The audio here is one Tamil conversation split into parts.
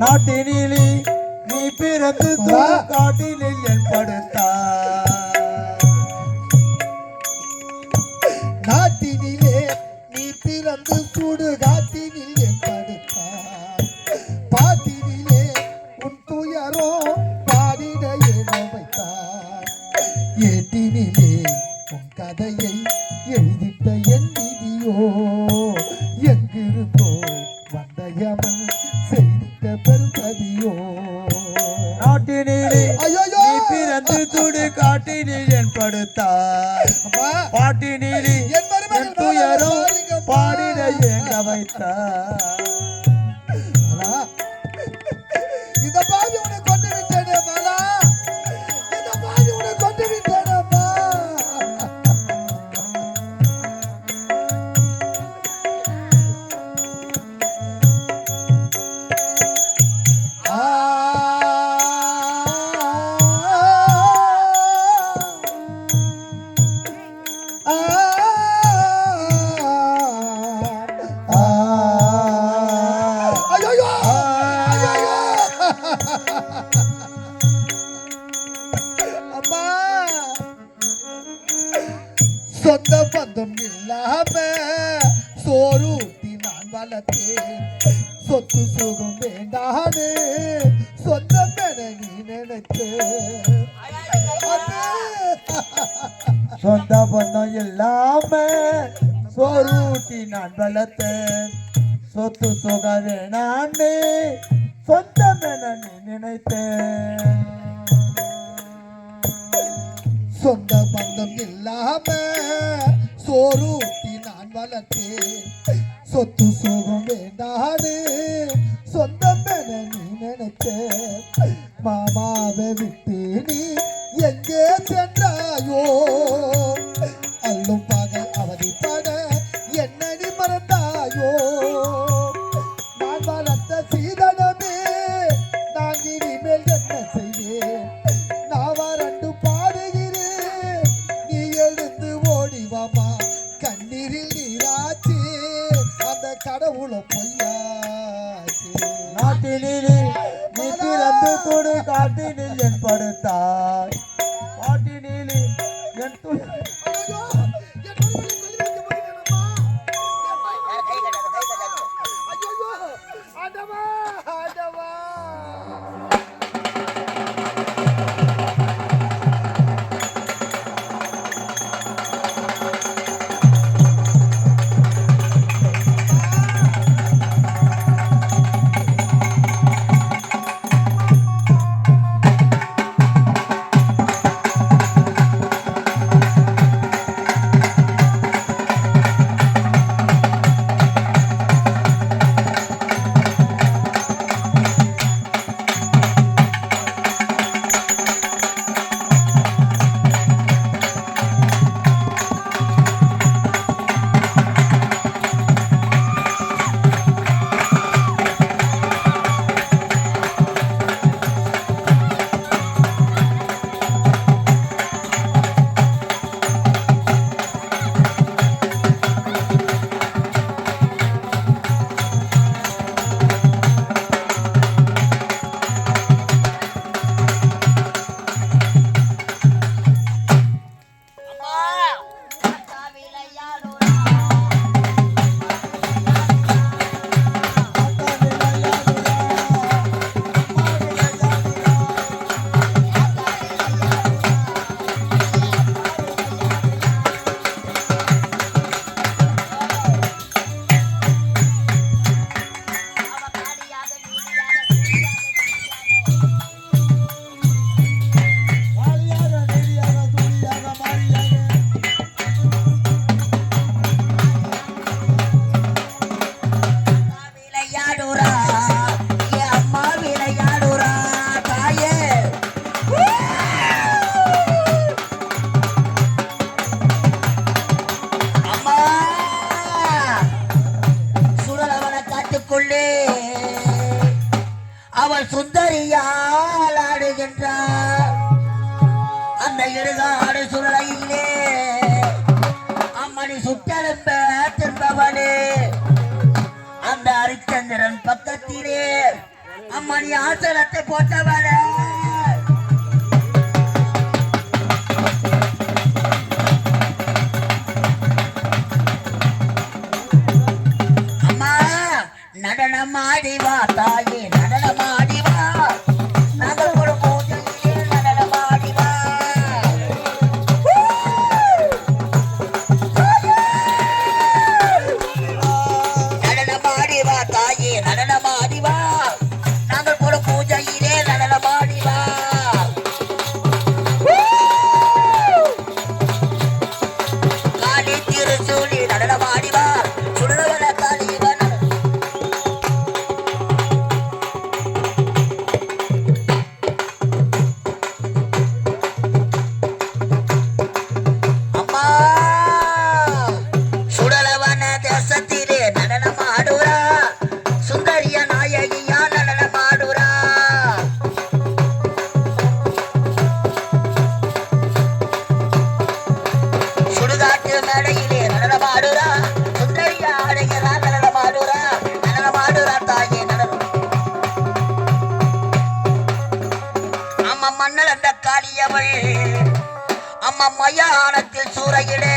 நாட்டினிலே நீ பிறந்து காட்டினில் என் படுத்தா. நாட்டினிலே நீ பிறந்து சுடுகா பாட்டினி என் படுத்தார் பாட்டினி என் துயரும் பாடின எங்க வைத்தார். ஊட்டி நான் வளர்த்தேன் சொத்து சொக வேணாண்டு சொந்தம் என நினைத்தேன். சொந்த பந்தம் இல்லாம சோறு ஊட்டி நான் வளர்த்தேன். சொத்து சோகம் வேண்டாடு சொந்தம் என நீ நினைத்தேன். மாமாவை விட்டு நீ எங்கே சென்றாயோ? அல்லும் நீ ஆசனத்தை போட்டவனே நடனம் ஆடி வா தாய் காளியவள் அம்மா மயானத்தில் சூறையிடு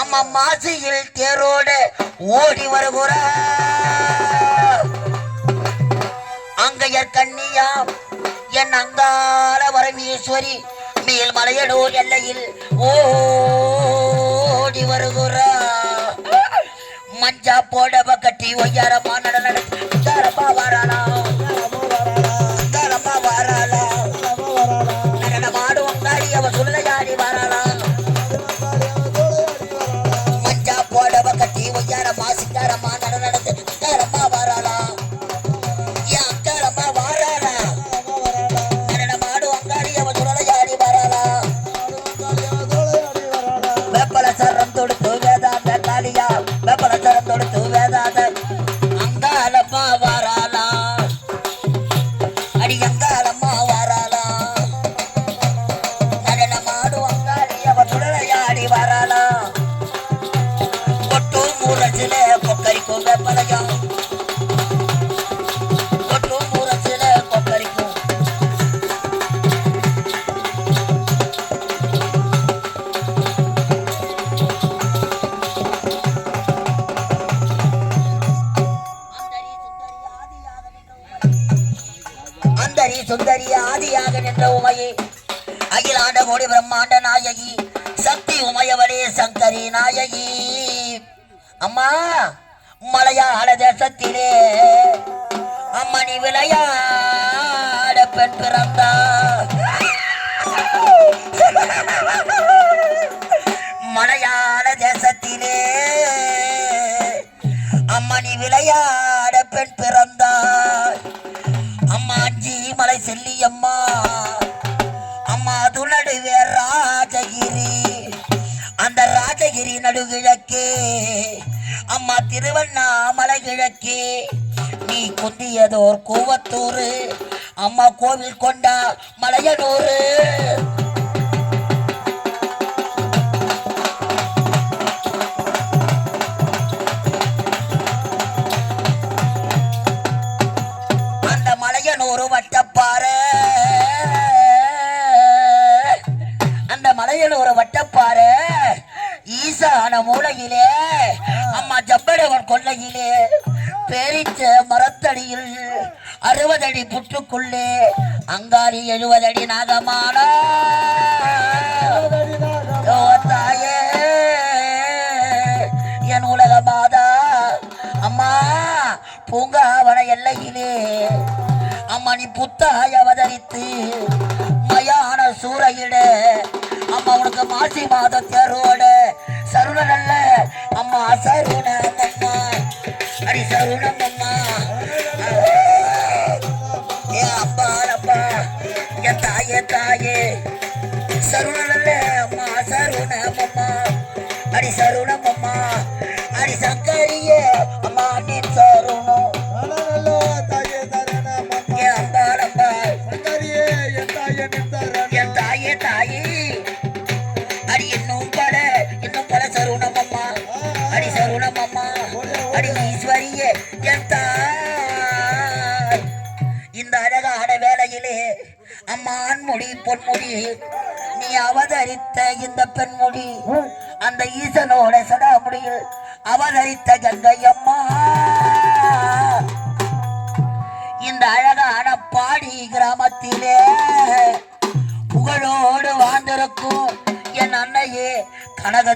அம்மா மாசியில் தேரோடு ஓடி வருகிறா அங்கையர் கண்ணியாம் என் அங்கால வரமீஸ்வரி மேல் மலையடூர் எல்லையில் ஓடி வருகிறா மஞ்சா போடவ கட்டி ஒய்யாரமா நடன நடத்தி வராளா தரமா para ver. மணி விளையாட பெண் பிறந்தா மலையாள தேசத்திலே அம்மணி விளையாட பெண் பிறந்தாள் அம்மா அஞ்சி மலை செல்லி அம்மா அம்மா துணடுவே ராஜகிரி. அந்த ராஜகிரி நடுகிழக்கே அம்மா திருவண்ணாமலை கிழக்கே குந்தியதோர் கூவத்தூர். அம்மா கோவில் கொண்டா மலையனூர். அறுபதடி அங்காரி எழுபதடி நாகமானா. தாயே. என் உலக மாதா. அம்மா பூங்காவன எல்லையிலே. அம்மா நீ புத்தாய் அவதரித்து மயான சூறையிட. அம்மா உனக்கு மாசி மாத தேர்வோட சருணன் அல்ல அம்மா சருண அம்மா அடி சருணம் அம்மா சருணல்ல அம்மா சருணம் அம்மா அடி சருண கனக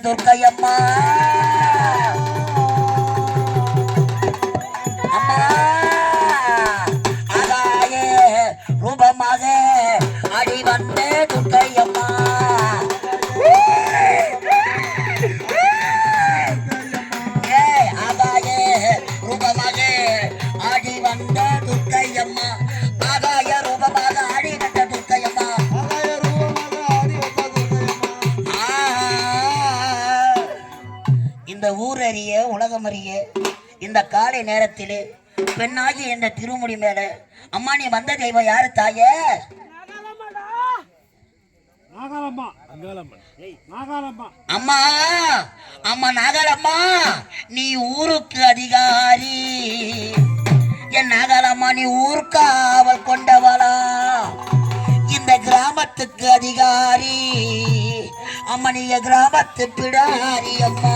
இந்த ஊர் அறிய உலகம் அறிய இந்த காலை நேரத்திலே பெண்ணாகி என்ற திருமுடி மேல அம்மா நீ வந்த தெய்வம் யாரு தாயே? நாகாலம்மா. அங்காளம்மன் நாகாலம்மா. அம்மா அம்மா நாகலம்மா நீ ஊருக்கு அதிகாரி. என் நாகலம்மா நீ ஊர்காவல் கொண்டவளா. இந்த கிராமத்துக்கு அதிகாரி அம்மா நீ கிராமத்து பிடாரி அம்மா.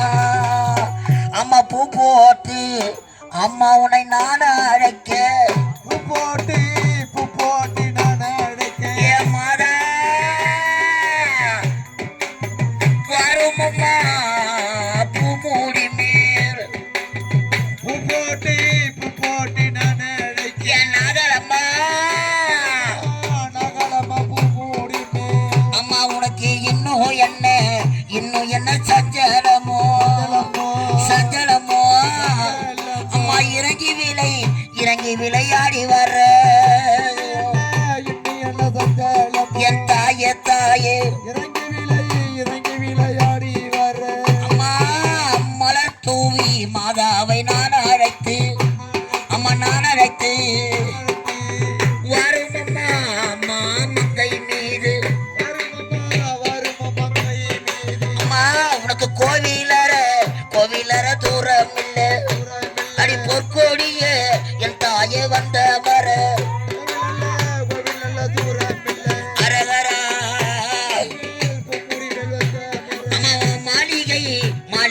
அம்மா பூ போட்டு அம்மா உன்னை நான் அழைக்க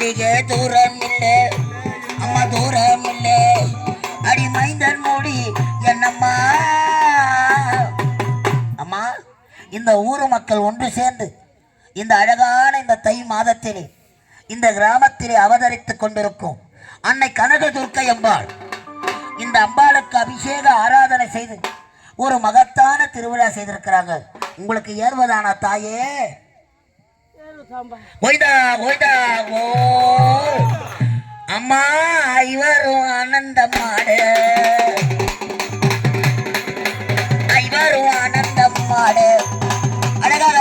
மாளிகை தூரம் இல்லை அம்மா தூரம் இல்லை அடி மைந்தன் மூடி என்னம்மா அம்மா. இந்த ஊர் மக்கள் ஒன்று சேர்ந்து இந்த அழகான இந்த தை மாதத்திலே இந்த கிராமத்திலே அவதரித்துக் கொண்டிருக்கும் அன்னை கனக துர்க்கை அம்பாள். இந்த அம்பாளுக்கு அபிஷேக ஆராதனை செய்து ஒரு மகத்தான திருவிழா செய்திருக்கிறாங்க உங்களுக்கு ஏறுவதானா தாயே? ஒய்தா ஒய்தா ஓ அம்மா ஐவரும் ஆனந்தமாடு ஐவரும் ஆனந்தமாடு அழகாக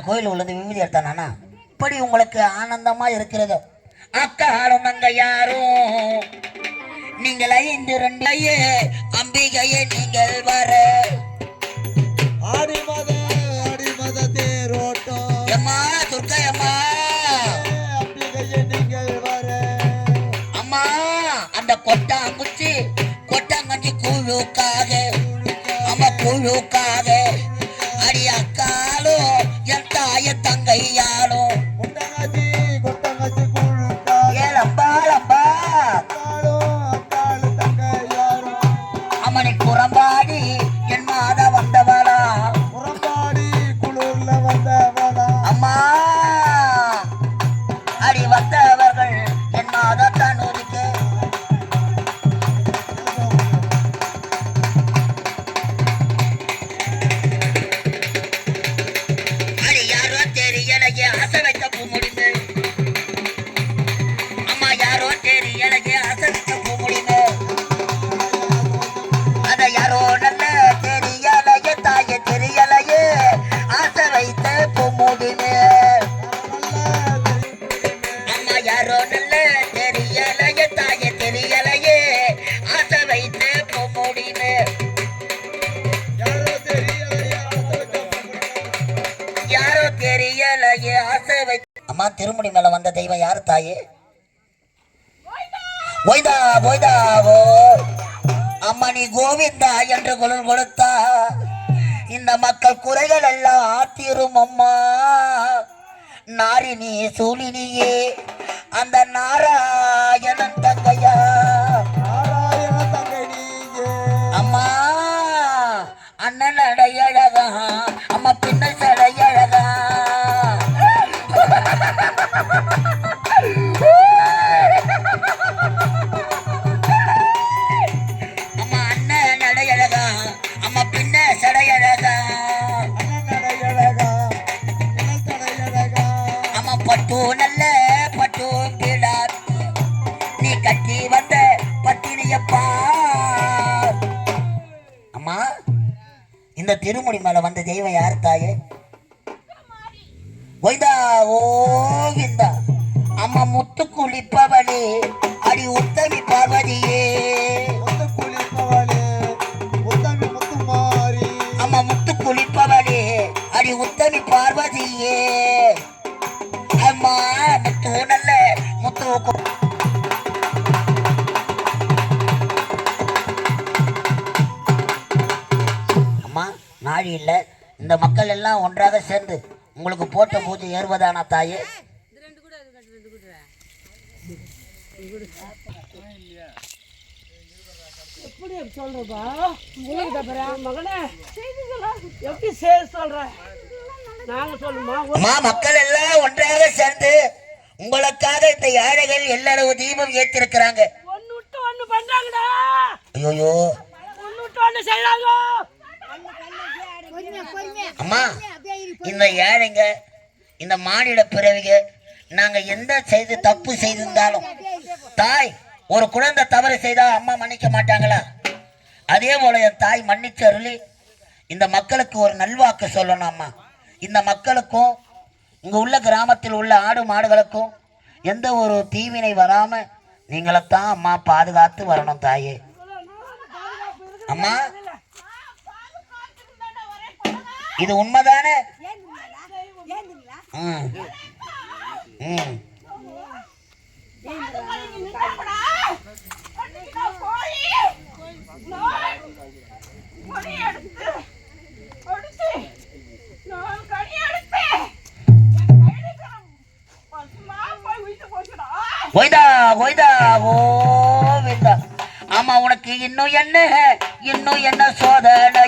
ஆனா கோயில் உள்ளது விமிதி எடுத்தானா இப்படி உங்களுக்கு ஆனந்தமா இருக்கிறது. அக்காலும் அங்க யாரும் நீங்கள் ஐந்து ரெண்டையே அம்பிகையே நீங்கள் வர. ஆடி மத ஆடி மத தேரோட்டம். எம்மா துர்க்கை அம்மா அம்பிகையே நீங்கள் வர. அம்மா அந்த கொட்டாங்குச்சி கொட்டாங்கச்சி குழுக்காக அம்மா குழுக்காக. தாய போய்தா போய்தா ஓ அம்மா நீ கோவிந்தா என்று குரல் கொடுத்தா இந்த மக்கள் குறைகள் எல்லாம் ஆத்திரும் அம்மா. நாரினி சூழினியே அந்த நாராயணன் தங்கையா. நாராயண தங்கை அம்மா அண்ணன் அடையழகா பூனல்ல பட்டு நல்ல கிடார் நீ கட்டி வந்த பத்தினியப்பா அம்மா இந்த திருமணி மேல வந்த தெய்வம் யார் தாயே? கோவிந்தா ஓவிந்தா. அம்மா முத்து குளிப்பவளே நாழி இல்ல. இந்த மக்கள் எல்லாம் ஒன்றாக சேர்ந்து உங்களுக்கு போட்ட பூஜை ஏறுவதானா தாயே? எப்படி சொல்றப்பா? உங்களுக்கு தப்புறா மகனே எப்படி சொல்ற? நாங்க சொல்லுமா மக்கள் எல்லாம் ஒன்றாக சேர்ந்து உங்களுக்காக இந்த ஏழைகள் எல்லளவு தீபம் ஏற்றிருக்கிறாங்க ஒன்னு அம்மா இந்த ஏழைங்க இந்த மானிட பிறவிக நாங்க எந்த செய்து தப்பு செய்திருந்தாலும் தாய் ஒரு குழந்தை தவறு செய்தா அம்மா மன்னிக்க மாட்டாங்களா? அதே போல என் தாய் மன்னிச்சு அருளி இந்த மக்களுக்கு ஒரு நல்வாக்கு சொல்லணும் அம்மா. இந்த மக்களுக்கும் இங்க உள்ள கிராமத்தில் உள்ள ஆடு மாடுகளுக்கும் எந்த ஒரு தீவினை வராம நீங்களைத்தான் அம்மா பாதுகாத்து வரணும் தாயே. அம்மா இது உண்மைதானே? கோய்தா கோய்தா கோவிந்தா. ஆமா உனக்கு இன்னும் என்ன? இன்னும் என்ன இர